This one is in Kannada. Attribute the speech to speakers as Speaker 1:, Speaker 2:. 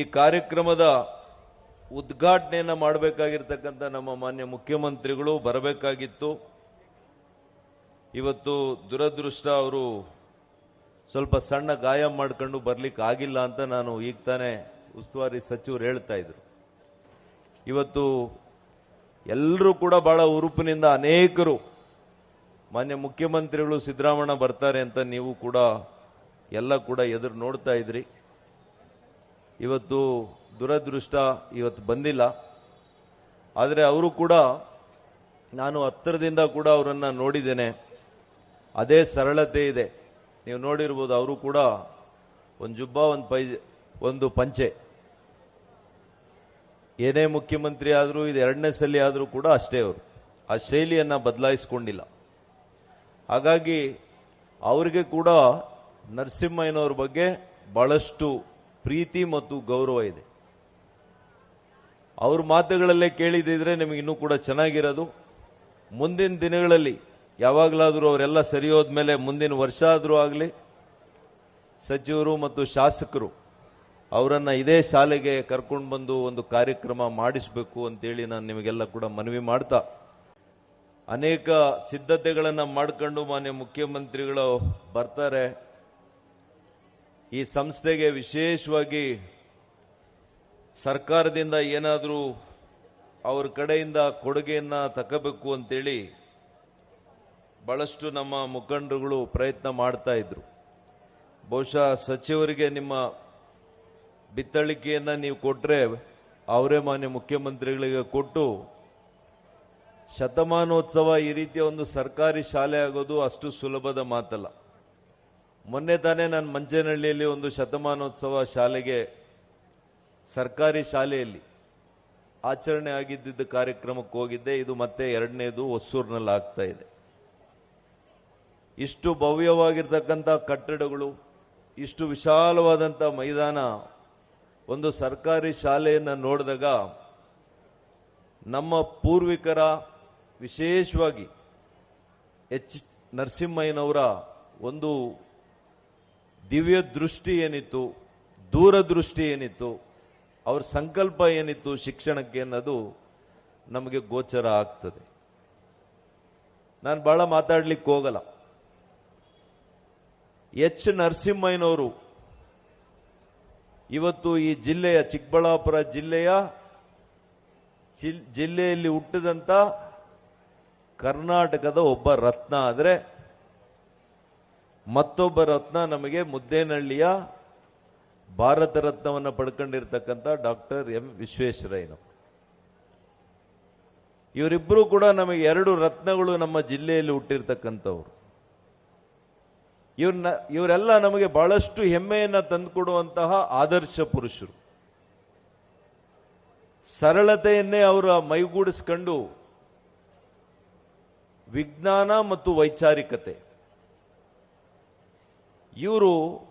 Speaker 1: ಈ ಕಾರ್ಯಕ್ರಮದ ಉದ್ಘಾಟನೆಯನ್ನು ಮಾಡಬೇಕಾಗಿರ್ತಕ್ಕಂಥ ನಮ್ಮ ಮಾನ್ಯ ಮುಖ್ಯಮಂತ್ರಿಗಳು ಬರಬೇಕಾಗಿತ್ತು. ಇವತ್ತು ದುರದೃಷ್ಟ ಅವರು ಸ್ವಲ್ಪ ಸಣ್ಣ ಗಾಯ ಮಾಡ್ಕೊಂಡು ಬರಲಿಕ್ಕೆ ಆಗಿಲ್ಲ ಅಂತ ನಾನು ಈಗ ತಾನೇ ಉಸ್ತುವಾರಿ ಸಚಿವರು ಹೇಳ್ತಾ ಇದ್ರು. ಇವತ್ತು ಎಲ್ಲರೂ ಕೂಡ ಬಹಳ ಉರುಪಿನಿಂದ ಅನೇಕರು ಮಾನ್ಯ ಮುಖ್ಯಮಂತ್ರಿಗಳು ಸಿದ್ದರಾಮಣ್ಣ ಬರ್ತಾರೆ ಅಂತ ನೀವು ಕೂಡ ಎಲ್ಲ ಕೂಡ ಎದುರು ನೋಡ್ತಾ ಇದ್ರಿ. ಇವತ್ತು ದುರದೃಷ್ಟ ಇವತ್ತು ಬಂದಿಲ್ಲ. ಆದರೆ ಅವರು ಕೂಡ ನಾನು ಹತ್ತಿರದಿಂದ ಕೂಡ ಅವರನ್ನು ನೋಡಿದ್ದೇನೆ. ಅದೇ ಸರಳತೆ ಇದೆ. ನೀವು ನೋಡಿರ್ಬೋದು ಅವರು ಕೂಡ ಒಂದು ಜುಬ್ಬ, ಒಂದು ಪೈ, ಒಂದು ಪಂಚೆ. ಏನೇ ಮುಖ್ಯಮಂತ್ರಿ ಆದರೂ, ಇದು ಎರಡನೇ ಸಲ ಆದರೂ ಕೂಡ ಅಷ್ಟೇ ಅವರು. ಆ ಶೈಲಿಯನ್ನು ಬದಲಾಯಿಸ್ಕೊಂಡಿಲ್ಲ. ಹಾಗಾಗಿ ಅವರಿಗೆ ಕೂಡ ನರಸಿಂಹಯ್ಯನವ್ರ ಬಗ್ಗೆ ಬಹಳಷ್ಟು ಪ್ರೀತಿ ಮತ್ತು ಗೌರವ ಇದೆ. ಅವ್ರ ಮಾತುಗಳಲ್ಲೇ ಕೇಳಿದಿದ್ರೆ ನಿಮಗೆ ಇನ್ನೂ ಕೂಡ ಚೆನ್ನಾಗಿರೋದು. ಮುಂದಿನ ದಿನಗಳಲ್ಲಿ ಯಾವಾಗಲಾದರೂ ಅವರೆಲ್ಲ ಸರಿ ಹೋದ್ಮೇಲೆ ಮುಂದಿನ ವರ್ಷ ಆದರೂ ಆಗಲಿ, ಸಚಿವರು ಮತ್ತು ಶಾಸಕರು ಅವರನ್ನು ಇದೇ ಶಾಲೆಗೆ ಕರ್ಕೊಂಡು ಬಂದು ಒಂದು ಕಾರ್ಯಕ್ರಮ ಮಾಡಿಸಬೇಕು ಅಂತೇಳಿ ನಾನು ನಿಮಗೆಲ್ಲ ಕೂಡ ಮನವಿ ಮಾಡ್ತಾ, ಅನೇಕ ಸಿದ್ಧತೆಗಳನ್ನು ಮಾಡ್ಕೊಂಡು ಮಾನ್ಯ ಮುಖ್ಯಮಂತ್ರಿಗಳು ಬರ್ತಾರೆ. ಈ ಸಂಸ್ಥೆಗೆ ವಿಶೇಷವಾಗಿ ಸರ್ಕಾರದಿಂದ ಏನಾದರೂ ಅವ್ರ ಕಡೆಯಿಂದ ಕೊಡುಗೆಯನ್ನು ತಗೋಬೇಕು ಅಂತೇಳಿ ಭಾಳಷ್ಟು ನಮ್ಮ ಮುಖಂಡರುಗಳು ಪ್ರಯತ್ನ ಮಾಡ್ತಾ ಇದ್ರು. ಬಹುಶಃ ಸಚಿವರಿಗೆ ನಿಮ್ಮ ಬಿತ್ತಳಿಕೆಯನ್ನು ನೀವು ಕೊಟ್ಟರೆ ಅವರೇ ಮಾನ್ಯ ಮುಖ್ಯಮಂತ್ರಿಗಳಿಗೆ ಕೊಟ್ಟು ಶತಮಾನೋತ್ಸವ ಈ ರೀತಿಯ ಒಂದು ಸರ್ಕಾರಿ ಶಾಲೆ ಆಗೋದು ಅಷ್ಟು ಸುಲಭದ ಮಾತಲ್ಲ. ಮೊನ್ನೆ ತಾನೇ ನಾನು ಮಂಚೇನಹಳ್ಳಿಯಲ್ಲಿ ಒಂದು ಶತಮಾನೋತ್ಸವ ಶಾಲೆಗೆ, ಸರ್ಕಾರಿ ಶಾಲೆಯಲ್ಲಿ ಆಚರಣೆ ಆಗಿದ್ದ ಕಾರ್ಯಕ್ರಮಕ್ಕೆ ಹೋಗಿದ್ದೆ. ಇದು ಮತ್ತೆ ಎರಡನೇದು ಹೊಸೂರಿನಲ್ಲಿ ಆಗ್ತಾ ಇದೆ. ಇಷ್ಟು ಭವ್ಯವಾಗಿರ್ತಕ್ಕಂಥ ಕಟ್ಟಡಗಳು, ಇಷ್ಟು ವಿಶಾಲವಾದಂಥ ಮೈದಾನ, ಒಂದು ಸರ್ಕಾರಿ ಶಾಲೆಯನ್ನು ನೋಡಿದಾಗ ನಮ್ಮ ಪೂರ್ವಿಕರ, ವಿಶೇಷವಾಗಿ ಎಚ್. ನರಸಿಂಹಯ್ಯನವರ ಒಂದು ದಿವ್ಯ ದೃಷ್ಟಿ ಏನಿತ್ತು ದೂರದೃಷ್ಟಿ ಏನಿತ್ತು, ಅವ್ರ ಸಂಕಲ್ಪ ಏನಿತ್ತು ಶಿಕ್ಷಣಕ್ಕೆ ಅನ್ನೋದು ನಮಗೆ ಗೋಚರ ಆಗ್ತದೆ. ನಾನು ಬಹಳ ಮಾತಾಡ್ಲಿಕ್ಕೆ ಹೋಗಲ್ಲ. ಎಚ್ ನರಸಿಂಹಯ್ಯನವರು ಇವತ್ತು ಈ ಜಿಲ್ಲೆಯ, ಚಿಕ್ಕಬಳ್ಳಾಪುರ ಜಿಲ್ಲೆಯ ಜಿಲ್- ಜಿಲ್ಲೆಯಲ್ಲಿ ಹುಟ್ಟಿದಂಥ ಕರ್ನಾಟಕದ ಒಬ್ಬ ರತ್ನ ಆದರೆ ಮತ್ತೊಬ್ಬ ರತ್ನ ನಮಗೆ ಮುದ್ದೇನಹಳ್ಳಿಯ ಭಾರತ ರತ್ನವನ್ನು ಪಡ್ಕೊಂಡಿರ್ತಕ್ಕಂಥ ಡಾಕ್ಟರ್ ಎಂ ವಿಶ್ವೇಶ್ವರಯ್ಯನವರು ಇವರಿಬ್ಬರೂ ಕೂಡ ನಮಗೆ ಎರಡು ರತ್ನಗಳು ನಮ್ಮ ಜಿಲ್ಲೆಯಲ್ಲಿ ಹುಟ್ಟಿರ್ತಕ್ಕಂಥವ್ರು. ಇವ್ರನ್ನ ಇವರೆಲ್ಲ ನಮಗೆ ಬಹಳಷ್ಟು ಹೆಮ್ಮೆಯನ್ನು ತಂದುಕೊಡುವಂತಹ ಆದರ್ಶ ಪುರುಷರು. ಸರಳತೆಯನ್ನೇ ಅವರ ಮೈಗೂಡಿಸ್ಕೊಂಡು ವಿಜ್ಞಾನ ಮತ್ತು ವೈಚಾರಿಕತೆ. ಇವರು